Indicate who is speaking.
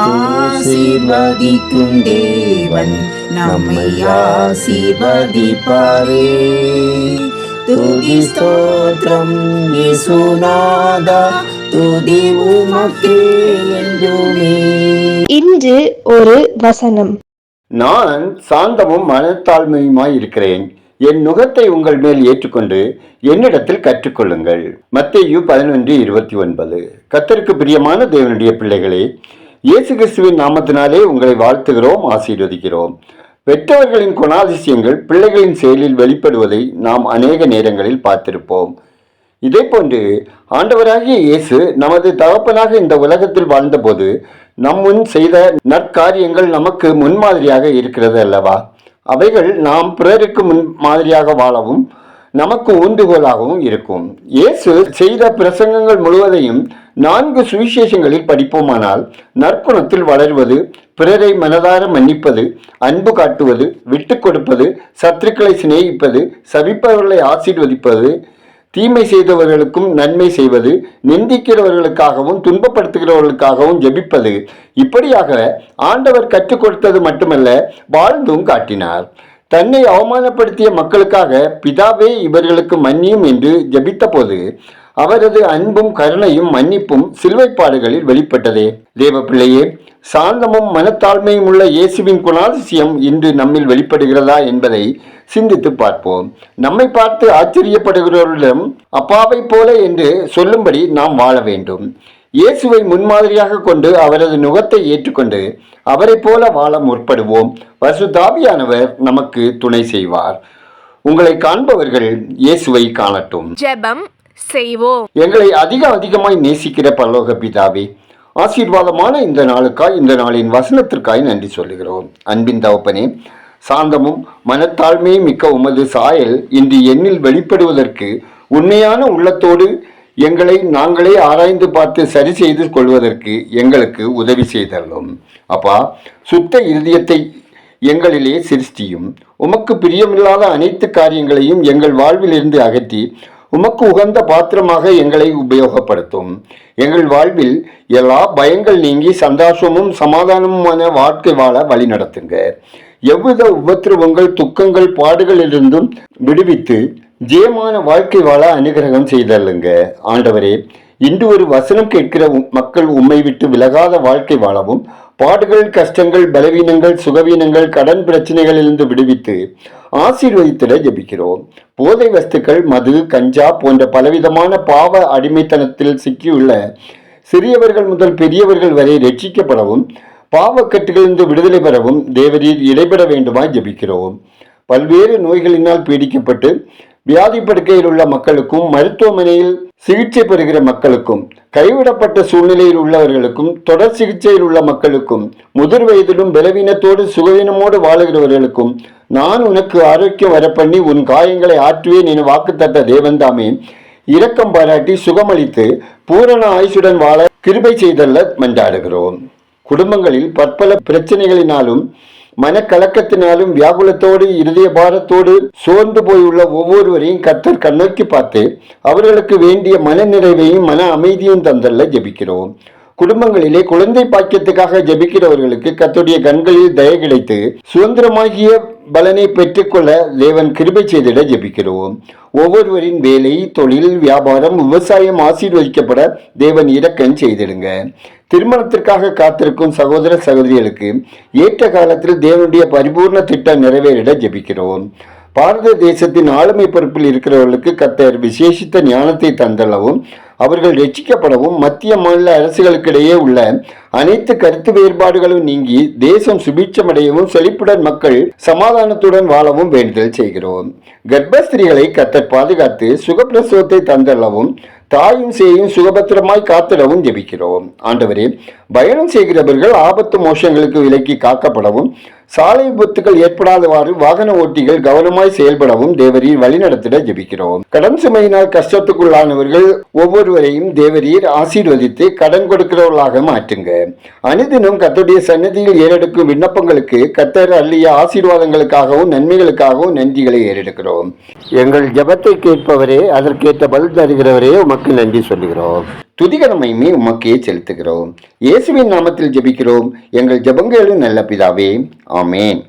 Speaker 1: ஆசீர்வதிக்கும் தேவன் நம்மை ஆசீர்வதிப்பாரே. துதி ஸ்தோத்திரம் இயேசுநாதா துதி உமக்கே என்றுமே.
Speaker 2: இன்று ஒரு வசனம்.
Speaker 3: நான் சாந்தமும் மனத்தாழ்மையுமாய் இருக்கிறேன். என் நுகத்தை உங்கள் மேல் ஏற்றுக்கொண்டு என்னிடத்தில் கற்றுக்கொள்ளுங்கள். மத்தேயு பதினொன்று இருபத்தி ஒன்பது. கத்தருக்கு பிரியமான தேவனுடைய பிள்ளைகளே இயேசு கிறிஸ்துவின் நாமத்தினாலே உங்களை வாழ்த்துகிறோம் ஆசீர்வதிக்கிறோம். பெற்றவர்களின் குணாதிசயங்கள் பிள்ளைகளின் செயலில் வெளிப்படுவதை நாம் அநேக நேரங்களில் பார்த்திருப்போம். இதே போன்று ஆண்டவராகிய இயேசு நமது தகப்பனாக இந்த உலகத்தில் வாழ்ந்தபோது நம் முன் செய்த நற்காரியங்கள் நமக்கு முன்மாதிரியாக இருக்கிறது அல்லவா? அவைகள் நாம் பிறருக்கு முன் மாதிரியாக வாழவும் நமக்கு ஊன்றுகோலாகவும் இருக்கும். இயேசு செய்த பிரசங்கங்கள் முழுவதையும் நான்கு சுவிசேஷங்களில் படிப்போமானால் நற்குணத்தில் வளர்வது பிறரை மனதார மன்னிப்பது அன்பு காட்டுவது விட்டு கொடுப்பது சத்துருக்களை சிநேகிப்பது சபிப்பவர்களை ஆசீர்வதிப்பது தீமை செய்தவர்களுக்கும் நன்மை செய்வது நிந்திக்கிறவர்களுக்காகவும் துன்பப்படுத்துகிறவர்களுக்காகவும் ஜெபிப்பது. இப்படியாக ஆண்டவர் கற்றுக் கொடுத்தது மட்டுமல்ல வாழ்ந்தும் காட்டினார். தன்னை அவமானப்படுத்திய மக்களுக்காக பிதாவே இவர்களுக்கு மன்னியும் என்று ஜெபித்தபோது அவரது அன்பும் கருணையும் மன்னிப்பும் சிலுவைப்பாடுகளில் வெளிப்பட்டதே. தேவப்பிள்ளையே சாந்தமும் மனத்தாழ்மையும் உள்ள இயேசுவின் குணாதிசயம் இன்று நம்மில் வெளிப்படுகிறதா என்பதை சிந்தித்து பார்ப்போம். நம்மை பார்த்து ஆச்சரியப்படுகிறவர்களிடம் அப்பாவை போல என்று சொல்லும்படி நாம் வாழ வேண்டும். இயேசுவை முன்மாதிரியாக கொண்டு அவரது நுகத்தை ஏற்றுக்கொண்டு அவரைப் போல வாழ முற்படுவோம். வசுதாபியானவர் நமக்கு துணை செய்வார். உங்களை காண்பவர்கள் இயேசுவை காணட்டும்.
Speaker 2: ஜெபம் செய்வோம்.
Speaker 3: எங்களை அதிக அதிகமாய் நேசிக்கிற பரலோக பிதாவே ஆசீர்வாதமான இந்த நாளுக்காய் இந்த நாளின் வசனத்திற்காய் நன்றி சொல்லுகிறோம். அன்பின் தவப்பனே சாந்தமும் மனத்தாழ்மையும் மிக்க உமது சாயல் இன்று எண்ணில் வெளிப்படுவதற்கு உண்மையான உள்ளத்தோடு எங்களை நாங்களே ஆராய்ந்து பார்த்து சரி செய்து கொள்வதற்கு எங்களுக்கு உதவி செய்தள்ளும் அப்பா சுத்த இருதயத்தை எங்களிலே சிருஷ்டியும் உமக்கு பிரியமில்லாத அனைத்து காரியங்களையும் எங்கள் வாழ்விலிருந்து அகற்றி உமக்கு உகந்த பாத்திரமாக எங்களை உபயோகப்படுத்தும். எங்கள் வாழ்வில் எல்லா பயங்கள் நீங்கி சந்தோஷமும் சமாதானமுமான வாழ்க்கை வாழ வழி நடத்துங்க. எவ்வித உபத்திரவங்கள் துக்கங்கள் பாடுகளிலிருந்தும் விடுவித்து ஜெயமான வாழ்க்கை வாழ அனுகிரகம் செய்தல்லுங்க. ஆண்டவரே இன்று ஒரு வசனம் கேட்கிற மக்கள் உம்மை விட்டு விலகாத வாழ்க்கை வாழவும் பாடுகள் கஷ்டங்கள் பலவீனங்கள் சுகவீனங்கள் கடன் பிரச்சனைகளிலிருந்து விடுவித்து ஆசீர்வதித்திட ஜெபிக்கிறோம். போதை வஸ்துக்கள் மது கஞ்சா போன்ற பலவிதமான பாவ அடிமைத்தனத்தில் சிக்கியுள்ள சிறியவர்கள் முதல் பெரியவர்கள் வரை ரட்சிக்கப்படவும் பாவக்கட்டுகளிலிருந்து விடுதலை பெறவும் தேவரீர் இடைபெற வேண்டுமாய் ஜெபிக்கிறோம். பல்வேறு நோய்களினால் பீடிக்கப்பட்டு வியாதி படுக்கையில் உள்ள மக்களுக்கும் மருத்துவமனையில் சிகிச்சை பெறுகிற மக்களுக்கும் கைவிடப்பட்ட சூழ்நிலையில் உள்ளவர்களுக்கும் தொடர் சிகிச்சையில் உள்ள மக்களுக்கும் முதிர் வயதிலும் பலவீனத்தோடு சுகவீனமோடு வாழுகிறவர்களுக்கும் நான் உனக்கு ஆரோக்கியம் வரப்பண்ணி உன் காயங்களை ஆற்றுவேன் என வாக்குத்தத்த தேவன்தாமே இரக்கம் பாராட்டி சுகமளித்து பூரண ஆயுசுடன் வாழ கிருபை செய்தல்ல மன்றாடுகிறோம். குடும்பங்களில் பற்பல பிரச்சனைகளினாலும் மனக்கலக்கத்தினாலும் வியாகுலத்தோடு இருதய பாரத்தோடு சோர்ந்து போயுள்ள ஒவ்வொருவரையும் கத்தர் கண்ணோக்கி பார்த்து அவர்களுக்கு வேண்டிய மன நிறைவையும் மன அமைதியும் தந்தல்ல ஜெபிக்கிறோம். குடும்பங்களிலே குழந்தை பாக்கியத்துக்காக ஜெபிக்கிறவர்களுக்கு கத்துடைய கண்களில் தய கிடைத்து சுதந்திரமாகிய பலனை பெற்றுக்கொள்ள தேவன் கிருபை செய்திட ஜெபிக்கிறோம். ஒவ்வொருவரின் வேலை தொழில் வியாபாரம் விவசாயம் ஆசீர்வதிக்கப்பட தேவன் இரக்கம் செய்திடுங்க. திருமணத்திற்காக காத்திருக்கும் சகோதர சகோதரிகளுக்கு ஏற்ற காலத்தில் தேவனுடைய பரிபூர்ண திட்டம் நிறைவேறிட ஜெபிக்கிறோம். பாரத தேசத்தின் ஆளுமை பொறுப்பில் இருக்கிறவர்களுக்கு கத்தர் விசேஷித்த ஞானத்தை தந்தளவும் அவர்கள் ரட்சிக்கப்படவும் மத்திய மாநில அரசுகளுக்கிடையே உள்ள அனைத்து கருத்து வேறுபாடுகளும் நீங்கி தேசம் சுபீட்சமடையவும் செழிப்புடன் மக்கள் சமாதானத்துடன் வாழவும் வேண்டுதல் செய்கிறோம். கர்ப்பஸ்திரிகளை கத்தர் பாதுகாத்து சுகப்பிரசவத்தை தந்தளவும் தாயும் சேயும் சுகபத்திரமாய் காத்திடவும் ஜெபிக்கிறோம். ஆண்டவரே பயணம் செய்கிறவர்கள் ஆபத்து மோஷங்களுக்கு விலக்கி காக்கப்படவும் சாலை விபத்துகள் ஏற்படாதவாறு வாகன ஓட்டிகள் கவனமாய் செயல்படவும் தேவரீர் வழிநடத்திட ஜெபிக்கிறோம். கடன் சுமையினால் கஷ்டத்துக்குள்ளானவர்கள் ஒவ்வொருவரையும் தேவரீர் ஆசீர்வதித்து கடன் கொடுக்கிறவர்களாக மாற்றுங்க. அனுதினம் கத்தருடைய சன்னதியில் ஏறெடுக்கும் விண்ணப்பங்களுக்கு கத்தர் அள்ளிய ஆசீர்வாதங்களுக்காகவும் நன்மைகளுக்காகவும் நன்றிகளை ஏறெடுக்கிறோம். எங்கள் ஜெபத்தை கேட்பவரே அதற்கேற்ற பலன் தருகிறவரே உமக்கு நன்றி சொல்லுகிறோம். துதிகரமையுமே உமக்கே செலுத்துகிறோம். இயேசுவின் நாமத்தில் ஜெபிக்கிறோம். எங்கள் ஜெபங்களும் நல்ல பிதாவே ஆமேன்.